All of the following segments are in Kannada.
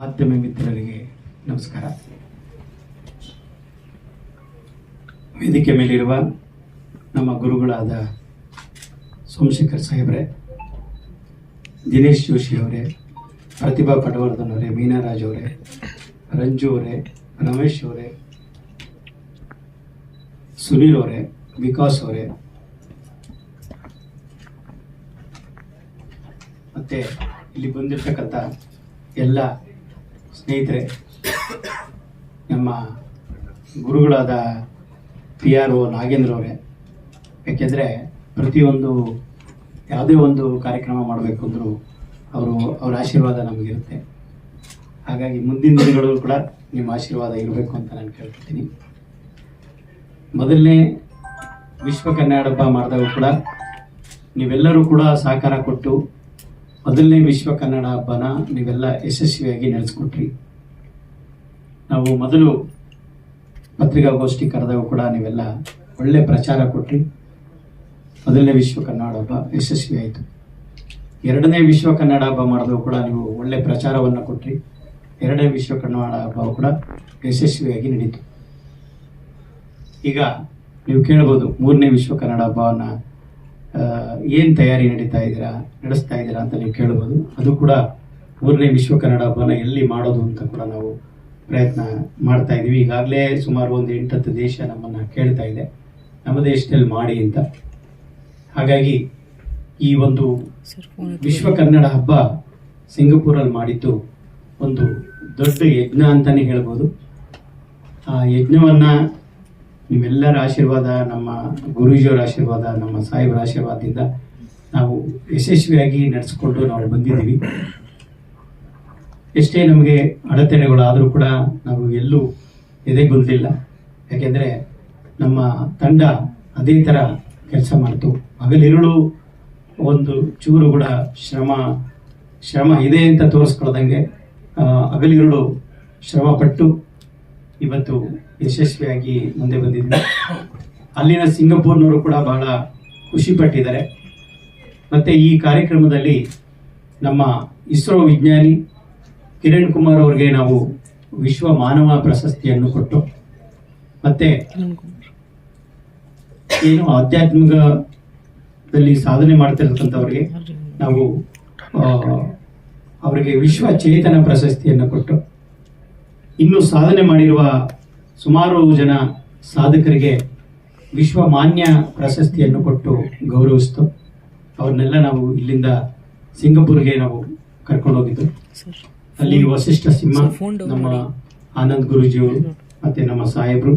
ಮಾಧ್ಯಮ ಮಿತ್ರರಿಗೆ ನಮಸ್ಕಾರ. ವೇದಿಕೆ ಮೇಲಿರುವ ನಮ್ಮ ಗುರುಗಳಾದ ಸೋಮಶೇಖರ್ ಸಾಹೇಬ್ರೆ, ದಿನೇಶ್ ಜೋಶಿ ಅವರೇ, ಪ್ರತಿಭಾ ಪಟವರ್ಧನ್ ಅವರೇ, ಮೀನಾರಾಜ್ ಅವರೇ, ರಂಜು ಅವರೇ, ರಮೇಶ್ ಅವರೇ, ಸುನೀಲ್ ಅವರೇ, ವಿಕಾಸ್ ಅವರೇ, ಮತ್ತೆ ಇಲ್ಲಿ ಬಂದಿರತಕ್ಕಂಥ ಎಲ್ಲ ಸ್ನೇಹಿತರೆ, ನಮ್ಮ ಗುರುಗಳಾದ ಪಿ ಆರ್ ಒ ನಾಗೇಂದ್ರ ಅವರೇ, ಯಾಕೆಂದರೆ ಪ್ರತಿಯೊಂದು ಯಾವುದೇ ಒಂದು ಕಾರ್ಯಕ್ರಮ ಮಾಡಬೇಕು ಅಂದರೂ ಅವರು ಅವರ ಆಶೀರ್ವಾದ ನಮಗಿರುತ್ತೆ. ಹಾಗಾಗಿ ಮುಂದಿನ ದಿನಗಳು ಕೂಡ ನಿಮ್ಮ ಆಶೀರ್ವಾದ ಇರಬೇಕು ಅಂತ ನಾನು ಕೇಳ್ಕೊತೀನಿ ಮೊದಲನೇ ವಿಶ್ವ ಕನ್ನಡ ಹಬ್ಬ ಮಾಡಿದಾಗ ಕೂಡ ನೀವೆಲ್ಲರೂ ಕೂಡ ಸಹಕಾರ ಕೊಟ್ಟು ಮೊದಲನೇ ವಿಶ್ವ ಕನ್ನಡ ಹಬ್ಬನ ನೀವೆಲ್ಲ ಯಶಸ್ವಿಯಾಗಿ ನಡೆಸ್ಕೊಟ್ರಿ. ನಾವು ಮೊದಲು ಪತ್ರಿಕಾಗೋಷ್ಠಿ ಕರೆದಾಗ ಕೂಡ ನೀವೆಲ್ಲ ಒಳ್ಳೆ ಪ್ರಚಾರ ಕೊಟ್ರಿ. ಮೊದಲನೇ ವಿಶ್ವ ಕನ್ನಡ ಹಬ್ಬ ಯಶಸ್ವಿಯಾಯಿತು. ಎರಡನೇ ವಿಶ್ವ ಕನ್ನಡ ಹಬ್ಬ ಮಾಡಿದಾಗ ಕೂಡ ನೀವು ಒಳ್ಳೆ ಪ್ರಚಾರವನ್ನು ಕೊಟ್ರಿ. ಎರಡನೇ ವಿಶ್ವ ಕನ್ನಡ ಹಬ್ಬ ಕೂಡ ಯಶಸ್ವಿಯಾಗಿ ನಡೀತು. ಈಗ ನೀವು ಕೇಳ್ಬೋದು ಮೂರನೇ ವಿಶ್ವ ಕನ್ನಡ ಹಬ್ಬವನ್ನು ಏನು ತಯಾರಿ ನಡೀತಾ ಇದ್ದೀರಾ ನಡೆಸ್ತಾ ಇದ್ದೀರಾ ಅಂತ ನೀವು ಕೇಳ್ಬೋದು. ಅದು ಕೂಡ ಮೂರನೇ ವಿಶ್ವ ಕನ್ನಡ ಹಬ್ಬನ ಎಲ್ಲಿ ಮಾಡೋದು ಅಂತ ಕೂಡ ನಾವು ಪ್ರಯತ್ನ ಮಾಡ್ತಾ ಇದ್ದೀವಿ ಈಗಾಗಲೇ ಸುಮಾರು ಒಂದು ಎಂಟತ್ತು ದೇಶ ನಮ್ಮನ್ನು ಕೇಳ್ತಾ ಇದೆ. ನಮ್ಮ ದೇಶದಲ್ಲಿ ಮಾಡಿ ಅಂತ. ಹಾಗಾಗಿ ಈ ಒಂದು ವಿಶ್ವ ಕನ್ನಡ ಹಬ್ಬ ಸಿಂಗಪೂರಲ್ಲಿ ಮಾಡಿದ್ದು ಒಂದು ದೊಡ್ಡ ಯಜ್ಞ ಅಂತಲೇ ಹೇಳ್ಬೋದು. ಆ ಯಜ್ಞವನ್ನು ನಿಮ್ಮೆಲ್ಲರ ಆಶೀರ್ವಾದ, ನಮ್ಮ ಗುರೂಜಿಯವರ ಆಶೀರ್ವಾದ, ನಮ್ಮ ಸಾಹೇಬರ ಆಶೀರ್ವಾದದಿಂದ ನಾವು ಯಶಸ್ವಿಯಾಗಿ ನಡೆಸ್ಕೊಂಡು ನಾವು ಬಂದಿದ್ದೀವಿ. ಎಷ್ಟೇ ನಮಗೆ ಅಡೆತಡೆಗಳಾದರೂ ಕೂಡ ನಾವು ಎಲ್ಲೂ ಎದೆಗುಂದಿಲ್ಲ. ಯಾಕೆಂದರೆ ನಮ್ಮ ತಂಡ ಅದೇ ಥರ ಕೆಲಸ ಮಾಡ್ತು. ಹಗಲಿರುಳು ಒಂದು ಚೂರು ಕೂಡ ಶ್ರಮ ಶ್ರಮ ಇದೆ ಅಂತ ತೋರಿಸ್ಕೊಳ್ದಂಗೆ ಹಗಲಿರುಳು ಶ್ರಮಪಟ್ಟು ಇವತ್ತು ಯಶಸ್ವಿಯಾಗಿ ಮುಂದೆ ಬಂದಿದ್ದೀವಿ ಅಲ್ಲಿನ ಸಿಂಗಪೂರ್ನವರು ಕೂಡ ಬಹಳ ಖುಷಿಪಟ್ಟಿದ್ದಾರೆ ಮತ್ತು ಈ ಕಾರ್ಯಕ್ರಮದಲ್ಲಿ ನಮ್ಮ ಇಸ್ರೋ ವಿಜ್ಞಾನಿ ಕಿರಣ್ ಕುಮಾರ್ ಅವ್ರಿಗೆ ನಾವು ವಿಶ್ವ ಮಾನವ ಪ್ರಶಸ್ತಿಯನ್ನು ಕೊಟ್ಟು, ಮತ್ತೆ ಏನು ಆಧ್ಯಾತ್ಮಿಕದಲ್ಲಿ ಸಾಧನೆ ಮಾಡ್ತಿರ್ತಕ್ಕಂಥವ್ರಿಗೆ ನಾವು ಅವರಿಗೆ ವಿಶ್ವ ಚೇತನ ಪ್ರಶಸ್ತಿಯನ್ನು ಕೊಟ್ಟು, ಇನ್ನು ಸಾಧನೆ ಮಾಡಿರುವ ಸುಮಾರು ಜನ ಸಾಧಕರಿಗೆ ವಿಶ್ವ ಮಾನ್ಯ ಪ್ರಶಸ್ತಿಯನ್ನು ಕೊಟ್ಟು ಗೌರವಿಸ್ತು. ಅವ್ರನ್ನೆಲ್ಲ ನಾವು ಇಲ್ಲಿಂದ ಸಿಂಗಪುರ್ಗೆ ನಾವು ಕರ್ಕೊಂಡು ಹೋಗಿದ್ದು. ಅಲ್ಲಿ ವಸಿಷ್ಠ ಸಿಂಹ ನಮ್ಮ ಆನಂದ್ ಗುರುಜಿಯವರು ಮತ್ತೆ ನಮ್ಮ ಸಾಹೇಬರು.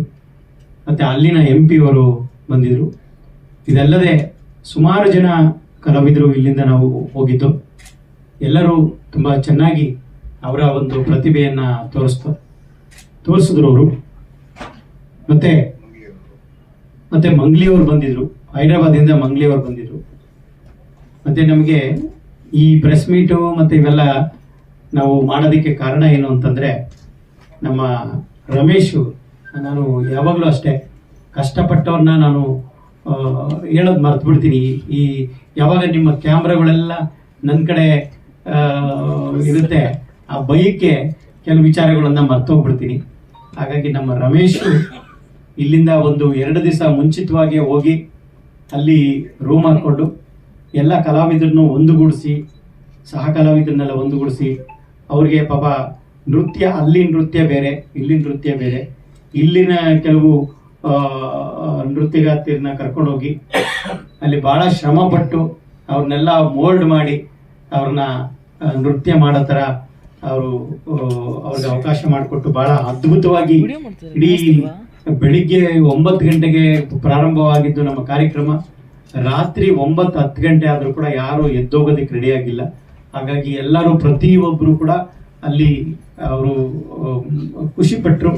ಮತ್ತೆ ಅಲ್ಲಿನ ಎಂ ಪಿ ಅವರು ಬಂದಿದ್ರು. ಇದಲ್ಲದೆ ಸುಮಾರು ಜನ ಕಲಾವಿದರು ಇಲ್ಲಿಂದ ನಾವು ಹೋಗಿದ್ದು. ಎಲ್ಲರೂ ತುಂಬಾ ಚೆನ್ನಾಗಿ ಅವರ ಒಂದು ಪ್ರತಿಭೆಯನ್ನು ತೋರಿಸ್ತು. ತೋರಿಸಿದ್ರು ಅವರು. ಮತ್ತೆ ಮತ್ತೆ ಮಂಗ್ಲಿಯವರು ಬಂದಿದ್ರು. ಹೈದರಾಬಾದಿಂದ ಮಂಗ್ಲಿಯವರು ಬಂದಿದ್ರು. ಮತ್ತೆ ನಮಗೆ ಈ ಪ್ರೆಸ್ ಮೀಟು ಮತ್ತೆ ಇವೆಲ್ಲ ನಾವು ಮಾಡೋದಕ್ಕೆ ಕಾರಣ ಏನು ಅಂತಂದ್ರೆ ನಮ್ಮ ರಮೇಶ್ ನಾನು ಯಾವಾಗಲೂ ಅಷ್ಟೇ ಕಷ್ಟಪಟ್ಟವ್ರನ್ನ ನಾನು ಹೇಳೋದು ಮರ್ತು ಬಿಡ್ತೀನಿ ಈ ಯಾವಾಗ ನಿಮ್ಮ ಕ್ಯಾಮ್ರಾಗಳೆಲ್ಲ ನನ್ನ ಕಡೆ ಇರುತ್ತೆ, ಆ ಬೈಕ್ಗೆ ಕೆಲವು ವಿಚಾರಗಳನ್ನ ಮರ್ತೋಗ್ಬಿಡ್ತೀನಿ. ಹಾಗಾಗಿ ನಮ್ಮ ರಮೇಶು ಇಲ್ಲಿಂದ ಒಂದು ಎರಡು ದಿವಸ ಮುಂಚಿತವಾಗಿ ಹೋಗಿ ಅಲ್ಲಿ ರೂಮ್ ಹಾಕೊಂಡು ಎಲ್ಲ ಕಲಾವಿದರನ್ನು ಒಂದುಗೂಡಿಸಿ ಸಹ ಕಲಾವಿದರನ್ನೆಲ್ಲ ಒಂದುಗೂಡಿಸಿ ಅವ್ರಿಗೆ ಪಾಪ ನೃತ್ಯ ಅಲ್ಲಿ ನೃತ್ಯ ಬೇರೆ ಇಲ್ಲಿ ನೃತ್ಯ ಬೇರೆ ಇಲ್ಲಿನ ಕೆಲವು ಕರ್ಕೊಂಡು ಕರ್ಕೊಂಡೋಗಿ ಅಲ್ಲಿ ಬಹಳ ಶ್ರಮ ಪಟ್ಟು ಅವ್ರನ್ನೆಲ್ಲ ಮೋಲ್ಡ್ ಮಾಡಿ ಅವ್ರನ್ನ ನೃತ್ಯ ಮಾಡೋ ಥರ ಅವರು ಅವ್ರಿಗೆ ಅವಕಾಶ ಮಾಡಿಕೊಟ್ಟು ಬಹಳ ಅದ್ಭುತವಾಗಿ ಇಡೀ ಬೆಳಿಗ್ಗೆ ಒಂಬತ್ತು ಗಂಟೆಗೆ ಪ್ರಾರಂಭವಾಗಿದ್ದು ನಮ್ಮ ಕಾರ್ಯಕ್ರಮ. ರಾತ್ರಿ ಒಂಬತ್ತು ಹತ್ತು ಗಂಟೆ ಆದರೂ ಕೂಡ ಯಾರು ಎದ್ದೋಗೋದಕ್ಕೆ ರೆಡಿಯಾಗಿಲ್ಲ ಹಾಗಾಗಿ ಎಲ್ಲರೂ ಪ್ರತಿಯೊಬ್ಬರು ಕೂಡ ಅಲ್ಲಿ ಅವರು ಖುಷಿ ಪಟ್ಟರು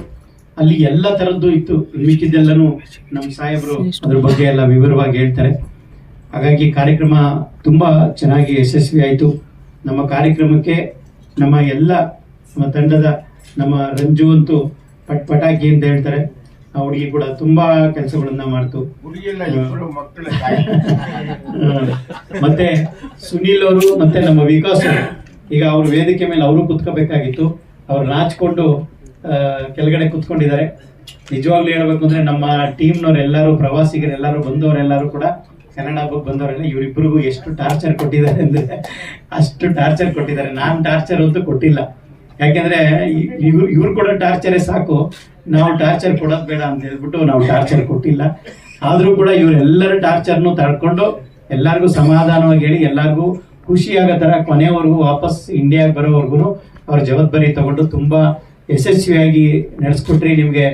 ಅಲ್ಲಿ ಎಲ್ಲ ಥರದ್ದು ಇತ್ತು. ಮಿಕ್ಕಿದ್ದೆಲ್ಲನೂ ನಮ್ಮ ಸಾಹೇಬರು ಅದ್ರ ಬಗ್ಗೆ ಎಲ್ಲ ವಿವರವಾಗಿ ಹೇಳ್ತಾರೆ. ಹಾಗಾಗಿ ಕಾರ್ಯಕ್ರಮ ತುಂಬಾ ಚೆನ್ನಾಗಿ ಯಶಸ್ವಿ ಆಯಿತು ನಮ್ಮ ಕಾರ್ಯಕ್ರಮಕ್ಕೆ ನಮ್ಮ ಎಲ್ಲ ನಮ್ಮ ತಂಡದ ನಮ್ಮ ರಂಜು ಅಂತೂ ಪಟ್ ಪಟಾಕಿ ಅಂತ ಹೇಳ್ತಾರೆ. ಆ ಹುಡುಗಿ ಕೂಡ ತುಂಬಾ ಕೆಲಸಗಳನ್ನ ಮಾಡ್ತು. ಮತ್ತೆ ಸುನೀಲ್ ಅವರು ಮತ್ತೆ ನಮ್ಮ ವಿಕಾಸ್ ಅವರು. ಈಗ ಅವ್ರ ವೇದಿಕೆ ಮೇಲೆ ಅವರು ಕುತ್ಕೋಬೇಕಾಗಿತ್ತು. ಅವ್ರು ನಾಚ್ಕೊಂಡು ಕೆಳಗಡೆ ಕುತ್ಕೊಂಡಿದ್ದಾರೆ. ನಿಜವಾಗ್ಲೂ ಹೇಳ್ಬೇಕು ಅಂದ್ರೆ ನಮ್ಮ ಟೀಮ್ನವರೆಲ್ಲರೂ ಪ್ರವಾಸಿಗರೆಲ್ಲರೂ ಬಂದವರೆಲ್ಲರೂ ಕೂಡ ಕನ್ನಡ ಹಬ್ಬಕ್ಕೆ ಬಂದವರೆಲ್ಲ ಇವರಿಬ್ಬರಿಗೂ ಎಷ್ಟು ಟಾರ್ಚರ್ ಕೊಟ್ಟಿದ್ದಾರೆ ಅಂದ್ರೆ ಅಷ್ಟು ಟಾರ್ಚರ್ ಕೊಟ್ಟಿದ್ದಾರೆ. ನಾನು ಟಾರ್ಚರ್ ಅಂತೂ ಕೊಟ್ಟಿಲ್ಲ. ಯಾಕೆಂದ್ರೆ ಇವ್ರು ಇವ್ರು ಕೊಡೋ ಟಾರ್ಚರೇ ಸಾಕು. ನಾವು ಟಾರ್ಚರ್ ಕೊಡೋದು ಬೇಡ ಅಂತ ಹೇಳ್ಬಿಟ್ಟು ನಾವು ಟಾರ್ಚರ್ ಕೊಟ್ಟಿಲ್ಲ. ಆದ್ರೂ ಕೂಡ ಇವರೆಲ್ಲರ ಟಾರ್ಚರ್ನು ತಡ್ಕೊಂಡು ಎಲ್ಲರಿಗೂ ಸಮಾಧಾನವಾಗಿ ಹೇಳಿ ಎಲ್ಲರಿಗೂ ಖುಷಿ ಆಗೋ ತರ ಕೊನೆವರೆಗೂ ವಾಪಸ್ ಇಂಡಿಯಾಗೆ ಬರೋವರೆಗೂ ಅವ್ರ ಜವಾಬ್ದಾರಿ ತಗೊಂಡು ತುಂಬಾ ಯಶಸ್ವಿಯಾಗಿ ನಡೆಸ್ಕೊಟ್ರಿ. ನಿಮಗೆ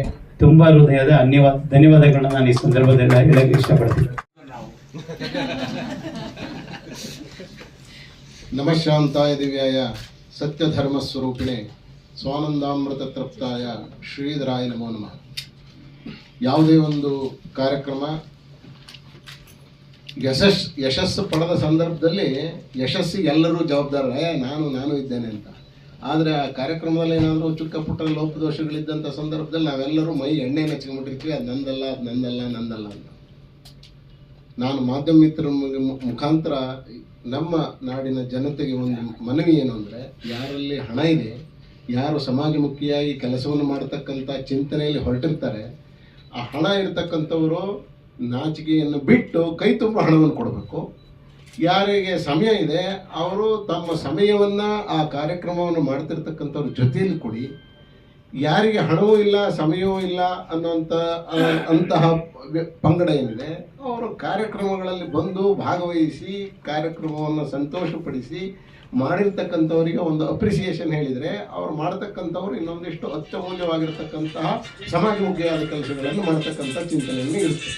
ತುಂಬಾ ಹೃದಯದ ಧನ್ಯವಾದ ಧನ್ಯವಾದಗಳನ್ನ ನಾನು ಈ ಸಂದರ್ಭದಲ್ಲಿ ಹೇಳಕ್ಕೆ ಇಷ್ಟಪಡ್ತೀನಿ. ನಮಃಶಾಂತಾಯ ದಿವ್ಯಾಯ. ಸತ್ಯಧರ್ಮ ಸ್ವರೂಪಿಣೆ ಸ್ವಾನಂದಾಮೃತ ತೃಪ್ತಾಯ ಶ್ರೀಧರಾಯ ನಮೋ ನಮಃ. ಯಾವುದೇ ಒಂದು ಕಾರ್ಯಕ್ರಮ ಯಶಸ್ ಯಶಸ್ಸು ಪಡೆದ ಸಂದರ್ಭದಲ್ಲಿ ಯಶಸ್ಸಿಗೆ ಎಲ್ಲರೂ ಜವಾಬ್ದಾರ ನಾನು ನಾನು ಇದ್ದೇನೆ ಅಂತ. ಆದರೆ ಆ ಕಾರ್ಯಕ್ರಮದಲ್ಲಿ ಏನಾದರೂ ಚಿಕ್ಕ ಪುಟ್ಟ ಲೋಪದೋಷಗಳಿದ್ದಂಥ ಸಂದರ್ಭದಲ್ಲಿ ನಾವೆಲ್ಲರೂ ಮೈ ಎಣ್ಣೆ ನೆಚ್ಕೊಂಡ್ಬಿಟ್ಟಿರ್ತೀವಿ ಅದು ನಂದಲ್ಲ ಅದು ನಂದಲ್ಲ ನಂದಲ್ಲ ಅಂತ. ನಾನು ಮಾಧ್ಯಮ ಮಿತ್ರ ಮುಖಾಂತರ ನಮ್ಮ ನಾಡಿನ ಜನತೆಗೆ ಒಂದು ಮನವಿ ಏನು ಅಂದರೆ, ಯಾರಲ್ಲಿ ಹಣ ಇದೆ, ಯಾರು ಸಮಾಜಮುಖಿಯಾಗಿ ಕೆಲಸವನ್ನು ಮಾಡತಕ್ಕಂಥ ಚಿಂತನೆಯಲ್ಲಿ ಹೊರಟಿರ್ತಾರೆ, ಆ ಹಣ ಇರತಕ್ಕಂಥವರು ನಾಚಿಕೆಯನ್ನು ಬಿಟ್ಟು ಕೈ ತುಂಬ ಹಣವನ್ನು ಕೊಡಬೇಕು. ಯಾರಿಗೆ ಸಮಯ ಇದೆ, ಅವರು ತಮ್ಮ ಸಮಯವನ್ನು ಆ ಕಾರ್ಯಕ್ರಮವನ್ನು ಮಾಡ್ತಿರ್ತಕ್ಕಂಥವ್ರ ಜೊತೆಯಲ್ಲಿ ಕೊಡಿ. ಯಾರಿಗೆ ಹಣವೂ ಇಲ್ಲ, ಸಮಯವೂ ಇಲ್ಲ ಅನ್ನೋಂಥ ಅಂತಹ ಪಂಗಡ ಏನಿದೆ, ಅವರು ಕಾರ್ಯಕ್ರಮಗಳಲ್ಲಿ ಬಂದು ಭಾಗವಹಿಸಿ, ಕಾರ್ಯಕ್ರಮವನ್ನು ಸಂತೋಷಪಡಿಸಿ ಮಾಡಿರ್ತಕ್ಕಂಥವರಿಗೆ ಒಂದು ಅಪ್ರಿಸಿಯೇಷನ್ ಹೇಳಿದರೆ, ಅವ್ರು ಮಾಡ್ತಕ್ಕಂಥವ್ರು ಇನ್ನೊಂದಿಷ್ಟು ಅತ್ಯಮೂಲ್ಯವಾಗಿರ್ತಕ್ಕಂತಹ ಸಮಾಜಮುಖಿಯಾದ ಕೆಲಸಗಳನ್ನು ಮಾಡ್ತಕ್ಕಂಥ ಚಿಂತನೆಯನ್ನು ಇರುತ್ತೆ.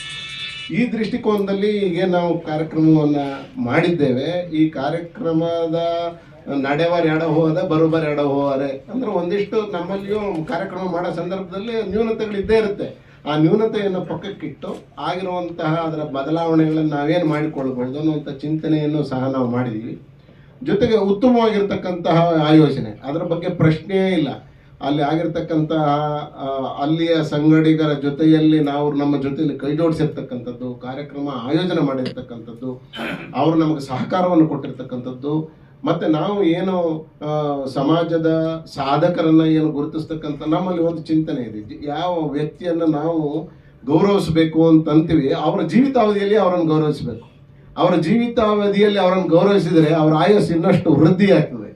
ಈ ದೃಷ್ಟಿಕೋನದಲ್ಲಿ ಈಗ ನಾವು ಕಾರ್ಯಕ್ರಮವನ್ನು ಮಾಡಿದ್ದೇವೆ. ಈ ಕಾರ್ಯಕ್ರಮದ ನಡೆವರ್ ಎಡ ಹೋದ ಬರೋಬರ್ ಎಡ ಹೋದರೆ. ಅಂದ್ರೆ ಒಂದಿಷ್ಟು ನಮ್ಮಲ್ಲಿಯೂ ಕಾರ್ಯಕ್ರಮ ಮಾಡೋ ಸಂದರ್ಭದಲ್ಲಿ ನ್ಯೂನತೆಗಳು ಇದ್ದೇ ಇರುತ್ತೆ. ಆ ನ್ಯೂನತೆಯನ್ನು ಪಕ್ಕಕ್ಕಿಟ್ಟು ಆಗಿರುವಂತಹ ಅದರ ಬದಲಾವಣೆಗಳನ್ನು ನಾವೇನು ಮಾಡಿಕೊಳ್ಬಹುದು ಅನ್ನುವಂಥ ಚಿಂತನೆಯನ್ನು ಸಹ ನಾವು ಮಾಡಿದ್ದೀವಿ. ಜೊತೆಗೆ ಉತ್ತಮವಾಗಿರ್ತಕ್ಕಂತಹ ಆಯೋಜನೆ. ಅದರ ಬಗ್ಗೆ ಪ್ರಶ್ನೆಯೇ ಇಲ್ಲ. ಅಲ್ಲಿ ಆಗಿರ್ತಕ್ಕಂತಹ ಅಲ್ಲಿಯ ಸಂಗಡಿಗರ ಜೊತೆಯಲ್ಲಿ ನಾವು ನಮ್ಮ ಜೊತೆಯಲ್ಲಿ ಕೈ ಜೋಡಿಸಿರ್ತಕ್ಕಂಥದ್ದು, ಕಾರ್ಯಕ್ರಮ ಆಯೋಜನೆ ಮಾಡಿರ್ತಕ್ಕಂಥದ್ದು, ಅವರು ನಮಗೆ ಸಹಕಾರವನ್ನು ಕೊಟ್ಟಿರ್ತಕ್ಕಂಥದ್ದು ಮತ್ತೆ ನಾವು ಏನು ಸಮಾಜದ ಸಾಧಕರನ್ನ ಏನು ಗುರುತಿಸ್ತಕ್ಕಂಥ ನಮ್ಮಲ್ಲಿ ಒಂದು ಚಿಂತನೆ ಇದೆ. ಯಾವ ವ್ಯಕ್ತಿಯನ್ನು ನಾವು ಗೌರವಿಸಬೇಕು ಅಂತಂತೀವಿ, ಅವರ ಜೀವಿತಾವಧಿಯಲ್ಲಿ ಅವರನ್ನು ಗೌರವಿಸಬೇಕು. ಅವರ ಜೀವಿತಾವಧಿಯಲ್ಲಿ ಅವರನ್ನು ಗೌರವಿಸಿದರೆ ಅವರ ಆಯಸ್ಸು ಇನ್ನಷ್ಟು ವೃದ್ಧಿ ಆಗ್ತದೆ.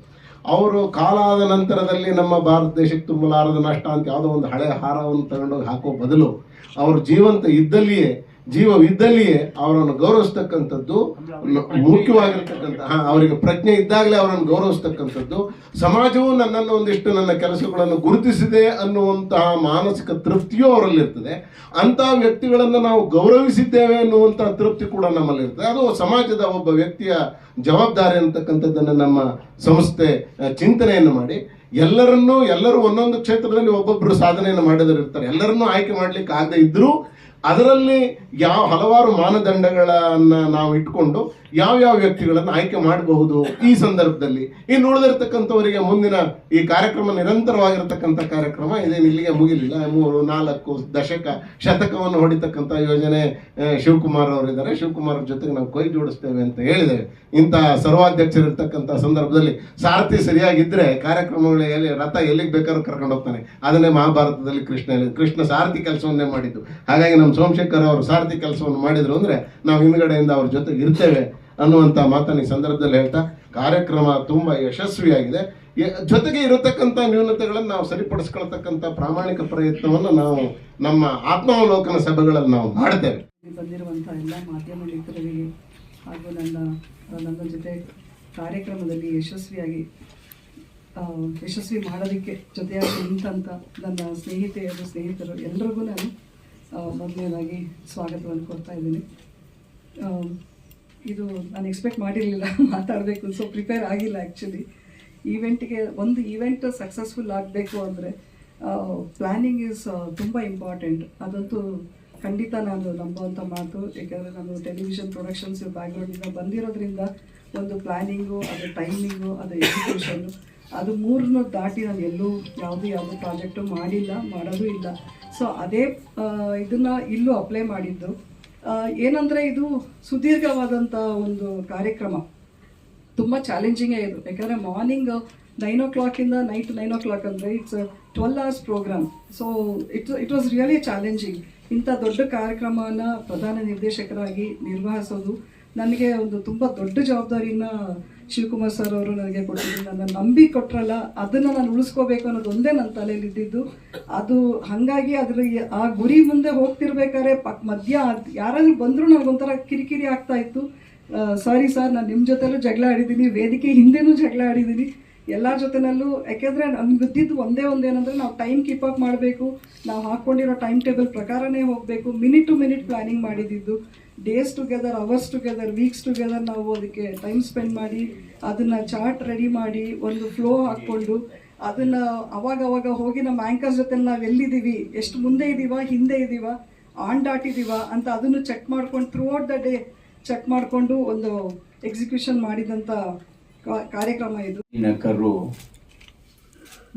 ಅವರು ಕಾಲಾದ ನಂತರದಲ್ಲಿ ನಮ್ಮ ಭಾರತ ದೇಶಕ್ಕೆ ತುಂಬಲಾರದ ನಷ್ಟ ಅಂತ ಯಾವುದೋ ಒಂದು ಹಳೆ ಹಾರವನ್ನು ತಗೊಂಡೋಗಿ ಹಾಕೋ ಬದಲು, ಅವರು ಜೀವಂತ ಇದ್ದಲ್ಲಿಯೇ ಜೀವವಿದ್ದಲ್ಲಿಯೇ ಅವರನ್ನು ಗೌರವಿಸ್ತಕ್ಕಂಥದ್ದು ಮುಖ್ಯವಾಗಿರ್ತಕ್ಕಂಥ ಅವರಿಗೆ ಪ್ರಜ್ಞೆ ಇದ್ದಾಗಲೇ ಅವರನ್ನು ಗೌರವಿಸ್ತಕ್ಕಂಥದ್ದು. ಸಮಾಜವು ನನ್ನನ್ನು ಒಂದಿಷ್ಟು ನನ್ನ ಕೆಲಸಗಳನ್ನು ಗುರುತಿಸಿದೆ ಅನ್ನುವಂತಹ ಮಾನಸಿಕ ತೃಪ್ತಿಯೂ ಅವರಲ್ಲಿರ್ತದೆ. ಅಂತಹ ವ್ಯಕ್ತಿಗಳನ್ನು ನಾವು ಗೌರವಿಸಿದ್ದೇವೆ ಅನ್ನುವಂತಹ ತೃಪ್ತಿ ಕೂಡ ನಮ್ಮಲ್ಲಿರ್ತದೆ. ಅದು ಸಮಾಜದ ಒಬ್ಬ ವ್ಯಕ್ತಿಯ ಜವಾಬ್ದಾರಿ ಅಂತಕ್ಕಂಥದ್ದನ್ನು ನಮ್ಮ ಸಂಸ್ಥೆ ಚಿಂತನೆಯನ್ನು ಮಾಡಿ. ಎಲ್ಲರನ್ನೂ ಎಲ್ಲರೂ ಒಂದೊಂದು ಕ್ಷೇತ್ರದಲ್ಲಿ ಒಬ್ಬೊಬ್ಬರು ಸಾಧನೆಯನ್ನು ಮಾಡಿದರಿರ್ತಾರೆ. ಎಲ್ಲರನ್ನೂ ಆಯ್ಕೆ ಮಾಡ್ಲಿಕ್ಕೆ ಆಗದೆ ಇದ್ರೂ ಅದರಲ್ಲಿ ಯಾವ ಹಲವಾರು ಮಾನದಂಡಗಳನ್ನ ನಾವು ಇಟ್ಕೊಂಡು ಯಾವ ಯಾವ ವ್ಯಕ್ತಿಗಳನ್ನು ಆಯ್ಕೆ ಮಾಡಬಹುದು ಈ ಸಂದರ್ಭದಲ್ಲಿ. ಇನ್ನು ಉಳಿದಿರ್ತಕ್ಕಂಥವರಿಗೆ ಮುಂದಿನ ಈ ಕಾರ್ಯಕ್ರಮ ನಿರಂತರವಾಗಿರತಕ್ಕಂಥ ಕಾರ್ಯಕ್ರಮ ಇದೇನು ಇಲ್ಲಿಗೆ ಮುಗಿಲಿಲ್ಲ. ಮೂರು, ನಾಲ್ಕು ದಶಕ, ಶತಕವನ್ನು ಹೊಡಿತಕ್ಕಂಥ ಯೋಜನೆ ಶಿವಕುಮಾರ್ ಅವರಿದ್ದಾರೆ. ಶಿವಕುಮಾರ್ ಜೊತೆಗೆ ನಾವು ಕೈ ಜೋಡಿಸ್ತೇವೆ ಅಂತ ಹೇಳಿದ್ದೇವೆ ಇಂತಹ ಸರ್ವಾಧ್ಯಕ್ಷರಿರ್ತಕ್ಕಂಥ ಸಂದರ್ಭದಲ್ಲಿ ಸಾರಥಿ ಸರಿಯಾಗಿದ್ದರೆ ಕಾರ್ಯಕ್ರಮಗಳು ಎಲ್ಲಿ ರಥ ಎಲ್ಲಿಗೆ ಬೇಕಾದ್ರೂ ಕರ್ಕೊಂಡು ಹೋಗ್ತಾನೆ. ಅದನ್ನೇ ಮಹಾಭಾರತದಲ್ಲಿ ಕೃಷ್ಣ ಕೃಷ್ಣ ಸಾರಥಿ ಕೆಲಸವನ್ನೇ ಮಾಡಿದ್ದು. ಹಾಗಾಗಿ ನಮ್ಮ ಸೋಮಶೇಖರ್ ಅವರು ಸಾರಥಿ ಕೆಲಸವನ್ನು ಮಾಡಿದರು ಅಂದರೆ ನಾವು ಹಿಂದ್ಗಡೆಯಿಂದ ಅವ್ರ ಜೊತೆಗೆ ಇರ್ತೇವೆ ಅನ್ನುವಂಥ ಮಾತನ್ನ ಈ ಸಂದರ್ಭದಲ್ಲಿ ಹೇಳ್ತಾ, ಕಾರ್ಯಕ್ರಮ ತುಂಬ ಯಶಸ್ವಿಯಾಗಿದೆ. ಜೊತೆಗೆ ಇರತಕ್ಕಂಥ ನ್ಯೂನತೆಗಳನ್ನು ನಾವು ಸರಿಪಡಿಸ್ಕೊಳ್ತಕ್ಕಂಥ ಪ್ರಾಮಾಣಿಕ ಪ್ರಯತ್ನವನ್ನು ನಾವು ನಮ್ಮ ಆತ್ಮಾವಲೋಕನ ಸಭೆಗಳಲ್ಲಿ ನಾವು ಮಾಡ್ತೇವೆ. ಬಂದಿರುವಂಥ ಎಲ್ಲ ಮಾಧ್ಯಮ ಮಿತ್ರರಿಗೆ ಹಾಗೂ ನನ್ನ ನನ್ನ ಜೊತೆ ಕಾರ್ಯಕ್ರಮದಲ್ಲಿ ಯಶಸ್ವಿಯಾಗಿ ಯಶಸ್ವಿ ಮಾಡೋದಕ್ಕೆ ಜೊತೆಯಾಗಿ ನಿಂತಂಥ ನನ್ನ ಸ್ನೇಹಿತೆಯರು ಸ್ನೇಹಿತರು ಎಲ್ರಿಗೂ ನಾನು ಮೊದಲನೇದಾಗಿ ಸ್ವಾಗತವನ್ನು ಕೊಡ್ತಾ ಇದ್ದೀನಿ. ಇದು ನಾನು ಎಕ್ಸ್ಪೆಕ್ಟ್ ಮಾಡಿರಲಿಲ್ಲ, ಮಾತಾಡಬೇಕು ಸೊ ಪ್ರಿಪೇರ್ ಆಗಿಲ್ಲ ಆ್ಯಕ್ಚುಲಿ ಈವೆಂಟಿಗೆ ಒಂದು ಈವೆಂಟ್ ಸಕ್ಸಸ್ಫುಲ್ ಆಗಬೇಕು ಅಂದರೆ ಪ್ಲ್ಯಾನಿಂಗ್ ಈಸ್ ತುಂಬ ಇಂಪಾರ್ಟೆಂಟ್ ಅದಂತೂ ಖಂಡಿತ ನಾನು ನಂಬುವಂಥ ಮಾತು. ಏಕೆಂದರೆ ನಾನು ಟೆಲಿವಿಷನ್ ಪ್ರೊಡಕ್ಷನ್ಸ್ ಬ್ಯಾಕ್ಗ್ರೌಂಡಿಂದ ಬಂದಿರೋದ್ರಿಂದ ಒಂದು ಪ್ಲ್ಯಾನಿಂಗು ಅದು ಟೈಮಿಂಗು ಅದು ಎಜುಕೇಷನ್ನು ಅದು ಮೂರನ್ನು ದಾಟಿ ನಾನು ಎಲ್ಲೂ ಯಾವುದೂ ಯಾವುದೂ ಪ್ರಾಜೆಕ್ಟು ಮಾಡಿಲ್ಲ, ಮಾಡೋದು ಇಲ್ಲ. ಸೊ ಅದೇ ಇದನ್ನ ಇಲ್ಲೂ ಅಪ್ಲೈ ಮಾಡಿದ್ದು. ಏನಂದ್ರೆ ಇದು ಸುದೀರ್ಘವಾದಂಥ ಒಂದು ಕಾರ್ಯಕ್ರಮ. ತುಂಬ ಚಾಲೆಂಜಿಂಗೇ ಇದು. ಯಾಕಂದರೆ ಮಾರ್ನಿಂಗ್ ನೈನ್ ಓ ಕ್ಲಾಕಿಂದ ನೈಟ್ ನೈನ್ ಓ ಕ್ಲಾಕ್ ಅಂದರೆ it's twelve hours program so it it was really challenging ಇಂಥ ದೊಡ್ಡ ಕಾರ್ಯಕ್ರಮನ ಪ್ರಧಾನ ನಿರ್ದೇಶಕರಾಗಿ ನಿರ್ವಹಿಸೋದು ನನಗೆ ಒಂದು ತುಂಬ ದೊಡ್ಡ ಜವಾಬ್ದಾರಿನ ಶಿವಕುಮಾರ್ ಸರ್ ಅವರು ನನಗೆ ಕೊಟ್ಟಿದ್ದು, ನನ್ನ ನಂಬಿ ಕೊಟ್ರಲ್ಲ, ಅದನ್ನು ನಾನು ಉಳಿಸ್ಕೋಬೇಕು ಅನ್ನೋದು ಒಂದೇ ನನ್ನ ತಲೆಯಲ್ಲಿ ಇದ್ದಿದ್ದು ಅದು ಹಾಗಾಗಿ ಅದ್ರ ಆ ಗುರಿ ಮುಂದೆ ಹೋಗ್ತಿರ್ಬೇಕಾದ್ರೆ ಪಕ್ ಮಧ್ಯ ಯಾರಾದ್ರೂ ಬಂದರೂ ನನಗೊಂಥರ ಕಿರಿಕಿರಿ ಆಗ್ತಾ ಇತ್ತು. ಸಾರಿ ಸರ್ ನಾನು ನಿಮ್ಮ ಜೊತೆಲೂ ಜಗಳ ಆಡಿದ್ದೀನಿ, ವೇದಿಕೆ ಹಿಂದೆನೂ ಜಗಳ ಆಡಿದ್ದೀನಿ. ಎಲ್ಲರ ಜೊತೆನಲ್ಲೂ, ಯಾಕೆಂದರೆ ನಮ್ಗೆ ಇದ್ದಿದ್ದು ಒಂದೇ ಒಂದೇನಂದರೆ ನಾವು ಟೈಮ್ ಕೀಪ್ ಅಪ್ ಮಾಡಬೇಕು, ನಾವು ಹಾಕ್ಕೊಂಡಿರೋ ಟೈಮ್ ಟೇಬಲ್ ಪ್ರಕಾರನೇ ಹೋಗಬೇಕು ಮಿನಿಟ್ ಟು ಮಿನಿಟ್ ಪ್ಲ್ಯಾನಿಂಗ್ ಮಾಡಿದ್ದು. Days together hours together weeks together ನಾವು ಅದಕ್ಕೆ ಟೈಮ್ ಸ್ಪೆಂಡ್ ಮಾಡಿ, ಅದನ್ನು ಚಾರ್ಟ್ ರೆಡಿ ಮಾಡಿ, ಒಂದು ಫ್ಲೋ ಹಾಕ್ಕೊಂಡು, ಅದನ್ನು ಅವಾಗ ಅವಾಗ ಹೋಗಿ ನಮ್ಮ ಆ್ಯಂಕರ್ ಜೊತೆ ನಾವು ಎಲ್ಲಿದ್ದೀವಿ, ಎಷ್ಟು ಮುಂದೆ ಇದ್ದೀವ ಹಿಂದೆ ಇದ್ದೀವ ಆನ್ ದಾಟಿದ್ದೀವ ಅಂತ ಅದನ್ನು ಚೆಕ್ ಮಾಡ್ಕೊಂಡು throughout the day check ಮಾಡಿಕೊಂಡು ಒಂದು ಎಕ್ಸಿಕ್ಯೂಷನ್ ಮಾಡಿದಂಥ ಕಾರ್ಯಕ್ರಮ ಇದು. ಕರು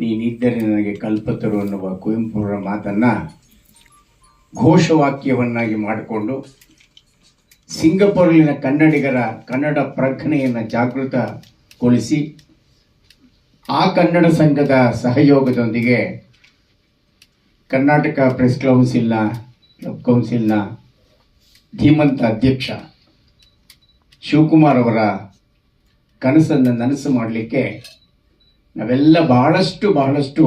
ನೀನಿದ್ದರೆ ನನಗೆ ಕಲ್ಪತರು ಅನ್ನುವ ಕುವೆಂಪುರ ಮಾತನ್ನು ಘೋಷವಾಕ್ಯವನ್ನಾಗಿ ಮಾಡಿಕೊಂಡು ಸಿಂಗಪುರಲಿನ ಕನ್ನಡಿಗರ ಕನ್ನಡ ಪ್ರಜ್ಞೆಯನ್ನು ಜಾಗೃತಗೊಳಿಸಿ, ಆ ಕನ್ನಡ ಸಂಘದ ಸಹಯೋಗದೊಂದಿಗೆ ಕರ್ನಾಟಕ ಪ್ರೆಸ್ ಕೌನ್ಸಿಲ್ನ ಕ್ಲಬ್ ಕೌನ್ಸಿಲ್ನ ಧೀಮಂತ ಅಧ್ಯಕ್ಷ ಶಿವಕುಮಾರ್ ಅವರ ಕನಸನ್ನು ನನಸು ಮಾಡಲಿಕ್ಕೆ ನಾವೆಲ್ಲ ಬಹಳಷ್ಟು ಬಹಳಷ್ಟು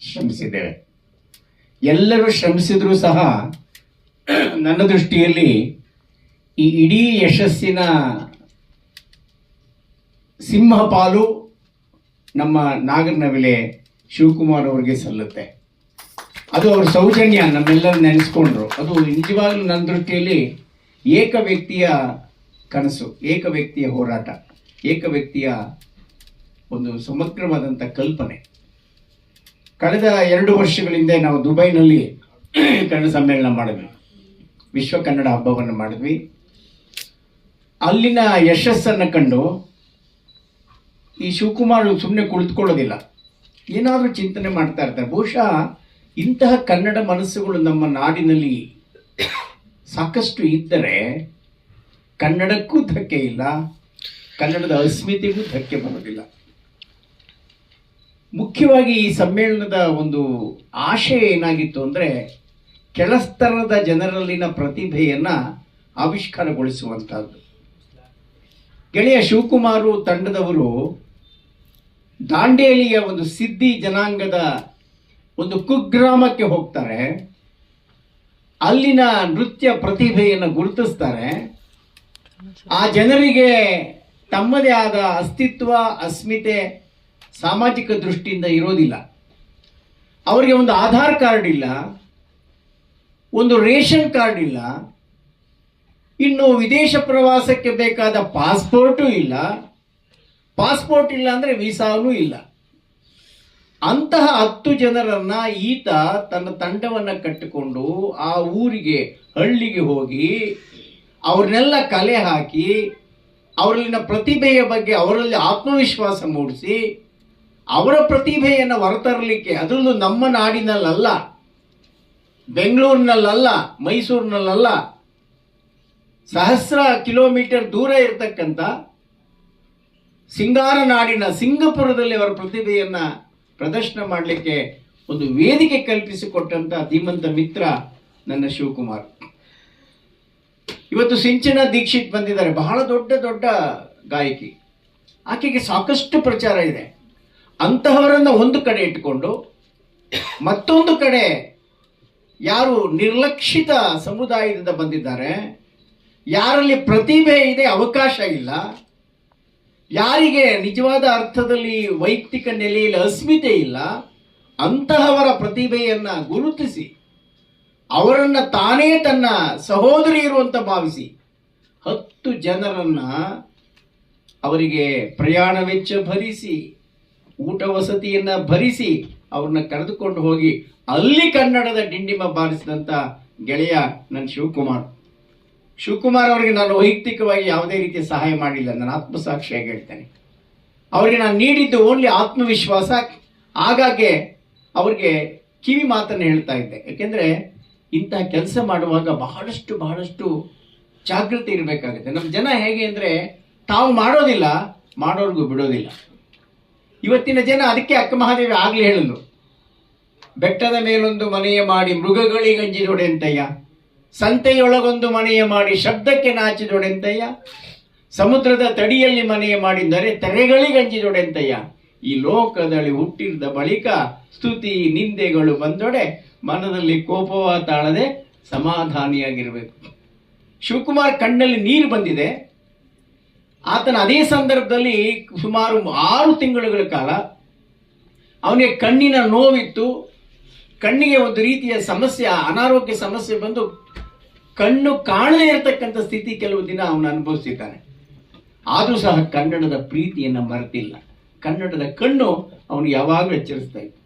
ಶ್ರಮಿಸಿದ್ದೇವೆ. ಎಲ್ಲರೂ ಶ್ರಮಿಸಿದರೂ ಸಹ ನನ್ನ ದೃಷ್ಟಿಯಲ್ಲಿ ಈ ಇಡೀ ಯಶಸ್ಸಿನ ಸಿಂಹಪಾಲು ನಮ್ಮ ನಾಗರನವಿಲೆ ಶಿವಕುಮಾರ್ ಅವರಿಗೆ ಸಲ್ಲುತ್ತೆ. ಅದು ಅವ್ರ ಸೌಜನ್ಯ, ನಮ್ಮೆಲ್ಲರೂ ನೆನೆಸ್ಕೊಂಡ್ರು. ಅದು ನಿಜವಾಗ್ಲೂ ನನ್ನ ದೃಷ್ಟಿಯಲ್ಲಿ ಏಕ ವ್ಯಕ್ತಿಯ ಕನಸು, ಏಕ ವ್ಯಕ್ತಿಯ ಹೋರಾಟ, ಏಕ ವ್ಯಕ್ತಿಯ ಒಂದು ಸಮಗ್ರವಾದಂಥ ಕಲ್ಪನೆ. ಕಳೆದ ಎರಡು ವರ್ಷಗಳಿಂದ ನಾವು ದುಬೈನಲ್ಲಿ ಕನ್ನಡ ಸಮ್ಮೇಳನ ಮಾಡಿದ್ವಿ. ವಿಶ್ವ ಕನ್ನಡ ಹಬ್ಬವನ್ನು ಮಾಡಿದ್ವಿ. ಅಲ್ಲಿನ ಯಶಸ್ಸನ್ನು ಕಂಡು ಈ ಶಿವಕುಮಾರ್ ಸುಮ್ಮನೆ ಕುಳಿತುಕೊಳ್ಳೋದಿಲ್ಲ. ಏನಾದರೂ ಚಿಂತನೆ ಮಾಡ್ತಾ ಇರ್ತಾರೆ. ಬಹುಶಃ ಇಂತಹ ಕನ್ನಡ ಮನಸ್ಸುಗಳು ನಮ್ಮ ನಾಡಿನಲ್ಲಿ ಸಾಕಷ್ಟು ಇದ್ದರೆ ಕನ್ನಡಕ್ಕೂ ಧಕ್ಕೆ ಇಲ್ಲ, ಕನ್ನಡದ ಅಸ್ಮಿತೆಗೂ ಧಕ್ಕೆ ಬರೋದಿಲ್ಲ. ಮುಖ್ಯವಾಗಿ ಈ ಸಮ್ಮೇಳನದ ಒಂದು ಆಶಯ ಏನಾಗಿತ್ತು ಅಂದರೆ ಕೆಳಸ್ತರದ ಜನರಲ್ಲಿನ ಪ್ರತಿಭೆಯನ್ನು ಆವಿಷ್ಕಾರಗೊಳಿಸುವಂಥದ್ದು ಗೆಳೆಯ ಶಿವಕುಮಾರು ತಂಡದವರು ದಾಂಡೇಲಿಯ ಒಂದು ಸಿದ್ಧಿ ಜನಾಂಗದ ಒಂದು ಕುಗ್ರಾಮಕ್ಕೆ ಹೋಗ್ತಾರೆ. ಅಲ್ಲಿನ ನೃತ್ಯ ಪ್ರತಿಭೆಯನ್ನು ಗುರುತಿಸ್ತಾರೆ. ಆ ಜನರಿಗೆ ತಮ್ಮದೇ ಆದ ಅಸ್ತಿತ್ವ, ಅಸ್ಮಿತೆ ಸಾಮಾಜಿಕ ದೃಷ್ಟಿಯಿಂದ ಇರೋದಿಲ್ಲ. ಅವರಿಗೆ ಒಂದು ಆಧಾರ್ ಕಾರ್ಡ್ ಇಲ್ಲ, ಒಂದು ರೇಷನ್ ಕಾರ್ಡ್ ಇಲ್ಲ ಇನ್ನು ವಿದೇಶ ಪ್ರವಾಸಕ್ಕೆ ಬೇಕಾದ ಪಾಸ್ಪೋರ್ಟು ಇಲ್ಲ. ಪಾಸ್ಪೋರ್ಟ್ ಇಲ್ಲ ಅಂದರೆ ವೀಸಾನೂ ಇಲ್ಲ. ಅಂತಹ ಹತ್ತು ಜನರನ್ನ ಈತ ತನ್ನ ತಂಡವನ್ನು ಕಟ್ಟಿಕೊಂಡು ಆ ಊರಿಗೆ, ಹಳ್ಳಿಗೆ ಹೋಗಿ ಅವ್ರನ್ನೆಲ್ಲ ಕಲೆ ಹಾಕಿ ಅವರಲ್ಲಿನ ಪ್ರತಿಭೆಯ ಬಗ್ಗೆ ಅವರಲ್ಲಿ ಆತ್ಮವಿಶ್ವಾಸ ಮೂಡಿಸಿ ಅವರ ಪ್ರತಿಭೆಯನ್ನು ಹೊರತರಲಿಕ್ಕೆ ಅದರಲ್ಲೂ ನಮ್ಮ ನಾಡಿನಲ್ಲಲ್ಲ. ಬೆಂಗಳೂರಿನಲ್ಲಲ್ಲ, ಮೈಸೂರಿನಲ್ಲಲ್ಲ. ಸಹಸ್ರ ಕಿಲೋಮೀಟರ್ ದೂರ ಇರತಕ್ಕಂಥ ಸಿಂಗಾರ ನಾಡಿನ ಸಿಂಗಪುರದಲ್ಲಿ ಅವರ ಪ್ರತಿಭೆಯನ್ನು ಪ್ರದರ್ಶನ ಮಾಡಲಿಕ್ಕೆ ಒಂದು ವೇದಿಕೆ ಕಲ್ಪಿಸಿಕೊಟ್ಟಂಥ ಧೀಮಂತ ಮಿತ್ರ ನನ್ನ ಶಿವಕುಮಾರ್. ಇವತ್ತು ಸಿಂಚನ ದೀಕ್ಷಿತ್ ಬಂದಿದ್ದಾರೆ. ಬಹಳ ದೊಡ್ಡ ದೊಡ್ಡ ಗಾಯಕಿ. ಆಕೆಗೆ ಸಾಕಷ್ಟು ಪ್ರಚಾರ ಇದೆ. ಅಂತಹವರನ್ನ ಒಂದು ಕಡೆ ಇಟ್ಟುಕೊಂಡು ಮತ್ತೊಂದು ಕಡೆ ಯಾರು ನಿರ್ಲಕ್ಷಿತ ಸಮುದಾಯದಿಂದ ಬಂದಿದ್ದಾರೆ. ಯಾರಲ್ಲಿ ಪ್ರತಿಭೆ ಇದೆ ಅವಕಾಶ ಇಲ್ಲ, ಯಾರಿಗೆ ನಿಜವಾದ ಅರ್ಥದಲ್ಲಿ ವೈಯಕ್ತಿಕ ನೆಲೆಯಲ್ಲಿ ಅಸ್ಮಿತೆ ಇಲ್ಲ, ಅಂತಹವರ ಪ್ರತಿಭೆಯನ್ನ ಗುರುತಿಸಿ, ಅವರನ್ನ ತಾನೇ ತನ್ನ ಸಹೋದರಿ ಇರುವಂತ ಭಾವಿಸಿ, ಹತ್ತು ಜನರನ್ನ ಅವರಿಗೆ ಪ್ರಯಾಣ ವೆಚ್ಚ ಭರಿಸಿ, ಊಟ ವಸತಿಯನ್ನ ಭರಿಸಿ ಅವ್ರನ್ನ ಕರೆದುಕೊಂಡು ಹೋಗಿ ಅಲ್ಲಿ ಕನ್ನಡದ ಡಿಂಡಿಮ ಬಾರಿಸಿದಂತ ಗೆಳೆಯ ನನ್ನ ಶಿವಕುಮಾರ್. ಶಿವಕುಮಾರ್ ಅವರಿಗೆ ನಾನು ವೈಯಕ್ತಿಕವಾಗಿ ಯಾವುದೇ ರೀತಿ ಸಹಾಯ ಮಾಡಿಲ್ಲ ನಾನು ಆತ್ಮಸಾಕ್ಷಿಯಾಗಿ ಹೇಳ್ತೇನೆ. ಅವರಿಗೆ ನಾನು ನೀಡಿದ್ದು ಓನ್ಲಿ ಆತ್ಮವಿಶ್ವಾಸ. ಆಗಾಗ್ಗೆ ಅವ್ರಿಗೆ ಕಿವಿ ಮಾತನ್ನು ಹೇಳ್ತಾ ಇದ್ದೆ. ಯಾಕೆಂದರೆ ಇಂತಹ ಕೆಲಸ ಮಾಡುವಾಗ ಬಹಳಷ್ಟು ಬಹಳಷ್ಟು ಜಾಗೃತಿ ಇರಬೇಕಾಗುತ್ತೆ. ನಮ್ಮ ಜನ ಹೇಗೆ ಅಂದರೆ ತಾವು ಮಾಡೋದಿಲ್ಲ, ಮಾಡೋರ್ಗೂ ಬಿಡೋದಿಲ್ಲ. ಇವತ್ತಿನ ಜನ ಅದಕ್ಕೆ ಅಕ್ಕ ಮಹಾದೇವಿ ಆಗಲಿ ಹೇಳಲು ಬೆಟ್ಟದ ಮೇಲೊಂದು ಮನೆಯ ಮಾಡಿ ಮೃಗಗಳಿಗಂಜಿದೊಡೆಂತಯ್ಯ ಸಂತೆಯೊಳಗೊಂದು ಮನೆಯ ಮಾಡಿ ಶಬ್ದಕ್ಕೆ ನಾಚಿದೊಡೆಂತಯ್ಯ? ಸಮುದ್ರದ ತಡಿಯಲ್ಲಿ ಮನೆಯ ಮಾಡಿದರೆ ತೆರೆಗಳಿಗಂಜಿದೊಡೆಂತಯ್ಯ ಈ ಲೋಕದಲ್ಲಿ ಹುಟ್ಟಿದ ಬಳಿಕ ಸ್ತುತಿ ನಿಂದೆಗಳು ಬಂದೊಡೆ ಮನದಲ್ಲಿ ಕೋಪವ ತಾಳದೆ ಸಮಾಧಾನಿಯಾಗಿರಬೇಕು. ಶಿವಕುಮಾರ್ ಕಣ್ಣಲ್ಲಿ ನೀರು ಬಂದಿದೆ. ಆತನ ಅದೇ ಸಂದರ್ಭದಲ್ಲಿ ಸುಮಾರು ಆರು ತಿಂಗಳುಗಳ ಕಾಲ ಅವನಿಗೆ ಕಣ್ಣಿನ ನೋವಿತ್ತು. ಕಣ್ಣಿಗೆ ಒಂದು ರೀತಿಯ ಸಮಸ್ಯೆ, ಅನಾರೋಗ್ಯ ಸಮಸ್ಯೆ ಬಂದು ಕಣ್ಣು ಕಾಣದೇ ಇರತಕ್ಕಂಥ ಸ್ಥಿತಿ ಕೆಲವು ದಿನ ಅವನು ಅನುಭವಿಸಿದ್ದಾನೆ. ಆದರೂ ಸಹ ಕನ್ನಡದ ಪ್ರೀತಿಯನ್ನು ಮರೆತಿಲ್ಲ. ಕನ್ನಡದ ಕಣ್ಣು ಅವನು ಯಾವಾಗಲೂ ಎಚ್ಚರಿಸ್ತಾ ಇತ್ತು.